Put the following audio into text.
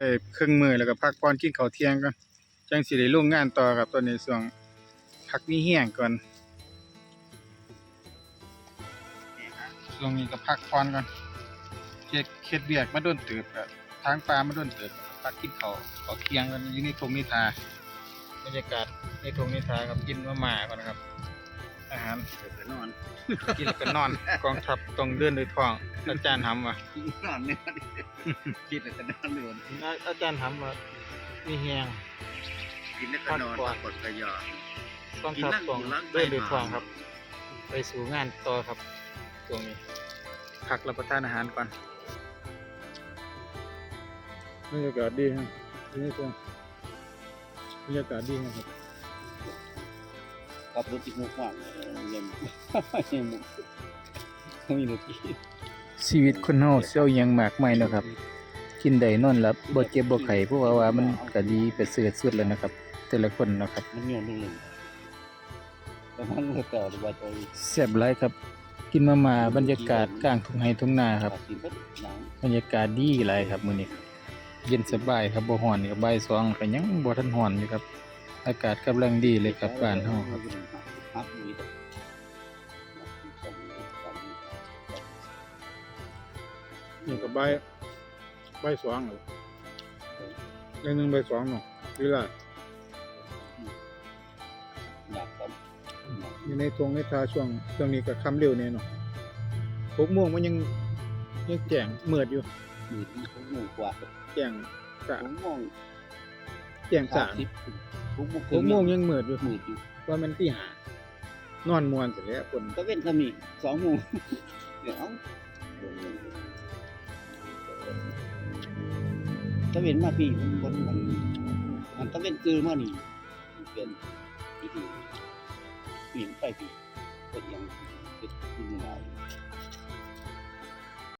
เอ้ยครึ่งมื้อแล้วก็พักผ่อนกินข้าวเที่ยงก่อนจังสิได้ลงงานต่อครับตอนนี้ช่วงพักมีแห้งก่อนช่วงนี้ก็พักผ่อนก่อนเฮ็ดเฮ็ดเวียกมาโดนเติบก็ทางปลามาโดนเติบพักกินข้าวข้าวเที่ยงกันอยู่ในทงนิทาบรรยากาศในทงนิทาครับกินมาม่าก่อนนะครับ อาหารเดี๋ยวไปนอน กินแล้วก็นอน กองทัพต้องเดินด้วยท้องอาจารย์ถามว่านอนเนี่ย กินแล้วก็นอนเลยอาอาจารย์ถามว่ามีแฮงกินแล้วก็นอนพักผ่อนกดกระยอกองทัพต้องเดินด้วยท้องครับ ไปสู่งานต่อครับตรงนี้พักรับประทานอาหารก่อนบรรยากาศดีครับนี่ตรงบรรยากาศดีครับขับรถจิกมุกมากเยี่ยมเยี่ยมไม่มีรถ ชีวิตคนเฮาเซาหยังมากมายเนาะครับ กินได้นอนหลับบ่เจ็บบ่ไข้เพราะว่าว่ามันก็ดีไปเสือสุดแล้วนะครับ แต่ละคนเนาะครับมันโยนลงเลยแต่มันก็เก่าหรือว่าตัวแซ่บหลายครับ กินมาม่าบรรยากาศกลางทุ่งไร่ทุ่งนาครับกินก็หนังบรรยากาศดีหลายครับมื้อนี้เย็นสบายครับบ่ร้อนครับบ่ายสองก็ยังบ่ทันร้อนอยู่ครับ อากาศกำลังดีเลยครับบ้านเฮาครับ นี่ก็บ่ายบ่ายสองเรื่องนึงบ่ายสองเนาะเวลาอยากครับอยู่ในทงในทาช่วงช่วงนี้ก็ค่ำเร็วแน่เนาะ6โมงมันยังยังแจ้งมืดอยู่มีที่ผมหมู่กว่าแจ้งสะผมมองแจ้งสะสิบผมมอง6โมงยังมืดอยู่มืดอยู่ว่ามันตีห้านอนม่วนสิแหล้วคนก็เป็นขมิสองโมงเดี๋ยว ตะเวนมาพี่มันมันมันตะเวนคือมานี่เป็นอีกทีปีนไปพี่เป็นยังเป็นขึ้นมา